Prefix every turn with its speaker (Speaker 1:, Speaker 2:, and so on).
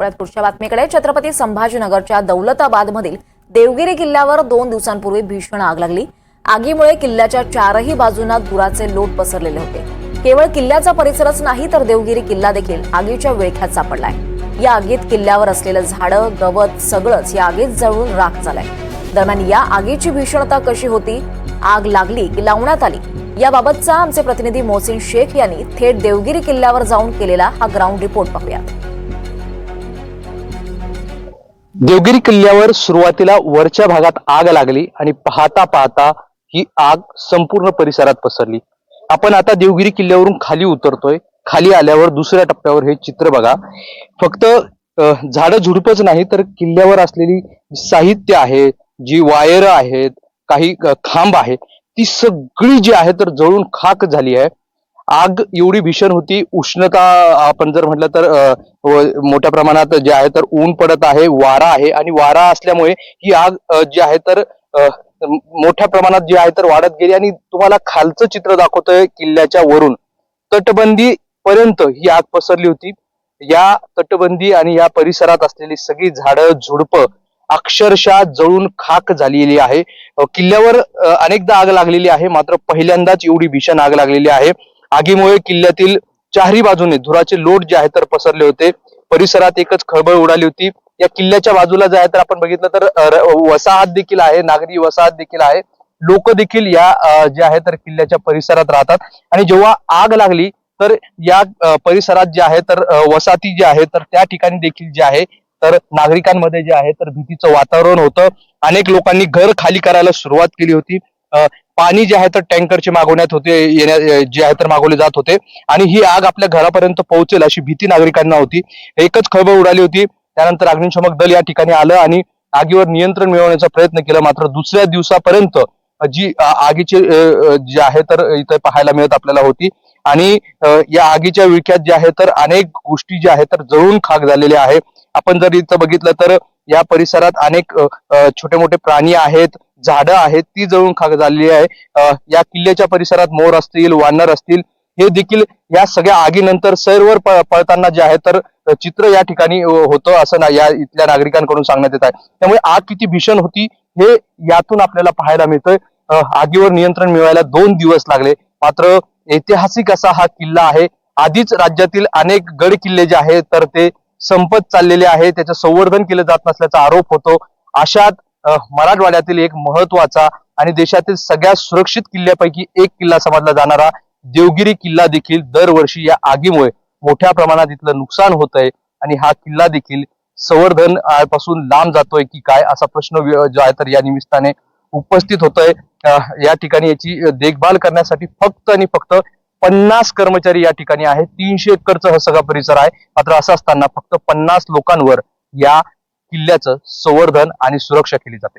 Speaker 1: वळूयात पुढच्या बातमीकडे. छत्रपती संभाजीनगरच्या दौलताबादमधील देवगिरी किल्ल्यावर दोन दिवसांपूर्वी भीषण आग लागली. आगीमुळे किल्ल्याच्या चारही बाजूंना धुराचे लोट पसरलेले होते. केवळ किल्ल्याचा परिसरच नाही तर देवगिरी किल्ला देखील आगीच्या विळख्यात सापडलाय. या आगीत किल्ल्यावर असलेलं झाडं गवत सगळंच या आगीत जळून राख झालाय. दरम्यान या आगीची भीषणता कशी होती? आग लागली की लावण्यात आली? याबाबतचा आमचे प्रतिनिधी मोहसिन शेख यांनी थेट देवगिरी किल्ल्यावर जाऊन केलेला हा ग्राउंड रिपोर्ट पाहूया.
Speaker 2: देवगिरी किल्ल्यावर सुरुवातीला वरच्या भागात आग लागली आणि पाहता पाहता ही आग संपूर्ण परिसरात पसरली. आपण आता देवगिरी किल्ल्यावरून खाली उतरतोय. खाली आल्यावर दुसऱ्या टप्प्यावर हे चित्र बघा. फक्त झाडं झुडपच नाही तर किल्ल्यावर असलेली साहित्य आहे जी वायर आहेत काही खांब आहे ती सगळी जी आहे तर जळून खाक झाली आहे. आग एवढी भीषण होती उष्णता आपण जर म्हटलं तर मोठ्या प्रमाणात जे आहे तर ऊन पडत आहे वारा आहे आणि वारा असल्यामुळे ही आग जी आहे तर मोठ्या प्रमाणात जी आहे तर वाढत गेली आणि तुम्हाला खालचं चित्र दाखवतोय किल्ल्याच्या वरून. तटबंदी पर्यंत ही आग पसरली होती. या तटबंदी आणि या परिसरात असलेली सगळी झाडं झुडपं अक्षरशः जळून खाक झालेली आहे. किल्ल्यावर अनेकदा आग लागलेली आहे मात्र पहिल्यांदाच एवढी भीषण आग लागलेली आहे. आगीमुळे किल्ल्यातील चारही बाजूने धुराचे लोट जे आहे तर पसरले होते. परिसरात एकच खळबळ उडाली होती. या किल्ल्याच्या बाजूला जे आहे तर आपण बघितलं तर वसाहत देखील आहे नागरी वसाहत देखील आहे. लोक देखील या जे आहे तर किल्ल्याच्या परिसरात राहतात. आणि जेव्हा आग लागली तर या परिसरात जे आहे तर वसाहती जे आहे तर त्या ठिकाणी देखील जे आहे तर नागरिकांमध्ये जे आहे तर भीतीचं वातावरण होतं. अनेक लोकांनी घर खाली करायला सुरुवात केली होती. पाणी जे आहे तर टँकरचे मागवण्यात होते येण्या जे आहे तर मागवले जात होते. आणि ही आग आपल्या घरापर्यंत पोहोचेल अशी भीती नागरिकांना होती. एकच खळबळ उडाली होती. त्यानंतर अग्निशमक दल या ठिकाणी आलं आणि आगीवर नियंत्रण मिळवण्याचा प्रयत्न केला. मात्र दुसऱ्या दिवसापर्यंत जी आगीचे आगीची जी आहे तर इथे पाहायला मिळत आपल्याला होती. आणि या आगीच्या विळख्यात जे आहे तर अनेक गोष्टी ज्या आहेत तर जळून खाक झालेल्या आहे. आपण जर इथं बघितलं तर या परिसरात अनेक छोटे मोठे प्राणी आहेत झाडं आहेत ती जळून खाक झालेली आहे. या किल्ल्याच्या परिसरात मोर असतील वानर असतील हे देखील या सगळ्या आगीनंतर सैरवर पळताना जे आहे तर चित्र या ठिकाणी होतं असं ना या इथल्या नागरिकांकडून सांगण्यात येत आहे. त्यामुळे आग किती भीषण होती हे यातून आपल्याला पाहायला मिळतंय. आगीवर नियंत्रण मिळवायला दोन दिवस लागले. मात्र ऐतिहासिक असा हा किल्ला आहे. आधीच राज्यातील अनेक गड किल्ले जे आहेत तर ते संपत चाललेले आहे. त्याचं संवर्धन केलं जात नसल्याचा आरोप होतो. अशात मराठवाड्यातील एक महत्त्वाचा आणि देशातील सगळ्या सुरक्षित किल्ल्यापैकी एक किल्ला समजला जाणारा देवगिरी किल्ला देखील दरवर्षी या आगीमुळे मोठ्या प्रमाणात इथलं नुकसान होत आहे आणि हा किल्ला देखील संवर्धनपासून लांब जातोय की काय असा प्रश्न जो आहे तर या निमित्ताने उपस्थित होतोय. या ठिकाणी याची देखभाल करण्यासाठी फक्त आणि फक्त पन्नास कर्मचारी या ठिकाणी आहेत. तीनशे एकरच हा सगळा परिसर आहे. मात्र असं असताना फक्त पन्नास लोकांवर या किल्ल्याचं संवर्धन आणि सुरक्षा केली जाते.